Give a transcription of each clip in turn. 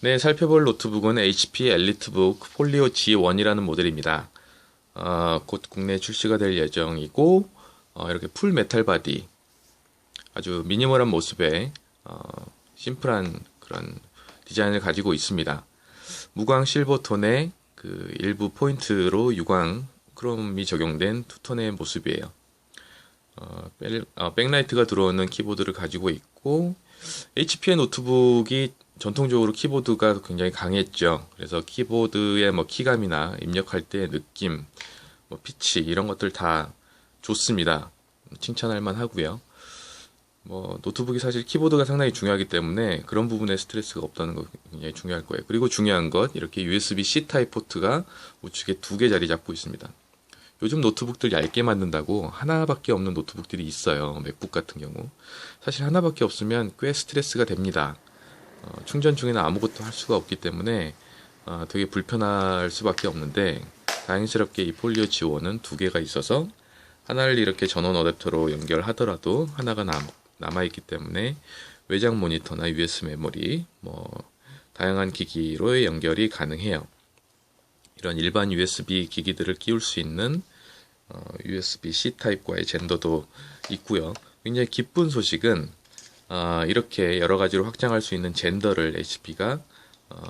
네, 살펴볼 노트북은 HP 엘리트북 폴리오 G1이라는 모델입니다. 어, 곧 국내 출시가 될 예정이고 어, 이렇게 풀 메탈 바디 아주 미니멀한 모습의 어, 심플한 그런 디자인을 가지고 있습니다. 무광 실버톤의 그 일부 포인트로 유광 크롬이 적용된 투톤의 모습이에요. 어, 백, 어, 백라이트가 들어오는 키보드를 가지고 있고 HP의 노트북이 전통적으로 키보드가 굉장히 강했죠. 그래서 키보드의 뭐 키감이나 입력할 때 느낌, 뭐 피치 이런 것들 다 좋습니다. 칭찬할 만 하고요. 뭐 노트북이 사실 키보드가 상당히 중요하기 때문에 그런 부분에 스트레스가 없다는 거 굉장히 중요할 거예요. 그리고 중요한 것 이렇게 USB-C 타입 포트가 우측에 두 개 자리 잡고 있습니다. 요즘 노트북들 얇게 만든다고 하나밖에 없는 노트북들이 있어요. 맥북 같은 경우. 사실 하나밖에 없으면 꽤 스트레스가 됩니다. 어, 충전 중에는 아무것도 할 수가 없기 때문에 어, 되게 불편할 수밖에 없는데 다행스럽게 이 폴리오 지원은 두 개가 있어서 하나를 이렇게 전원 어댑터로 연결하더라도 하나가 남, 남아있기 때문에 외장 모니터나 US 메모리 뭐 다양한 기기로의 연결이 가능해요. 이런 일반 USB 기기들을 끼울 수 있는 어, USB-C 타입과의 젠더도 있고요. 굉장히 기쁜 소식은 어, 이렇게 여러 가지로 확장할 수 있는 젠더를 HP가 어,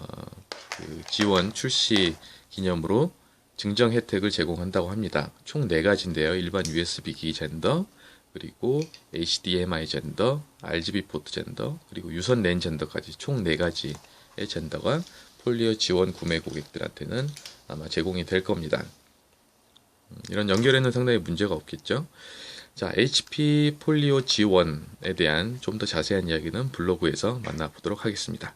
그 지원 출시 기념으로 증정 혜택을 제공한다고 합니다. 총 4가지인데요. 일반 USB 기기 젠더, 그리고 HDMI 젠더, RGB 포트 젠더, 그리고 유선 랜 젠더까지 총 4가지의 젠더가 폴리오 지원 구매 고객들한테는 아마 제공이 될 겁니다. 음, 이런 연결에는 상당히 문제가 없겠죠. 자, HP 폴리오 G1에 대한 좀 더 자세한 이야기는 블로그에서 만나보도록 하겠습니다.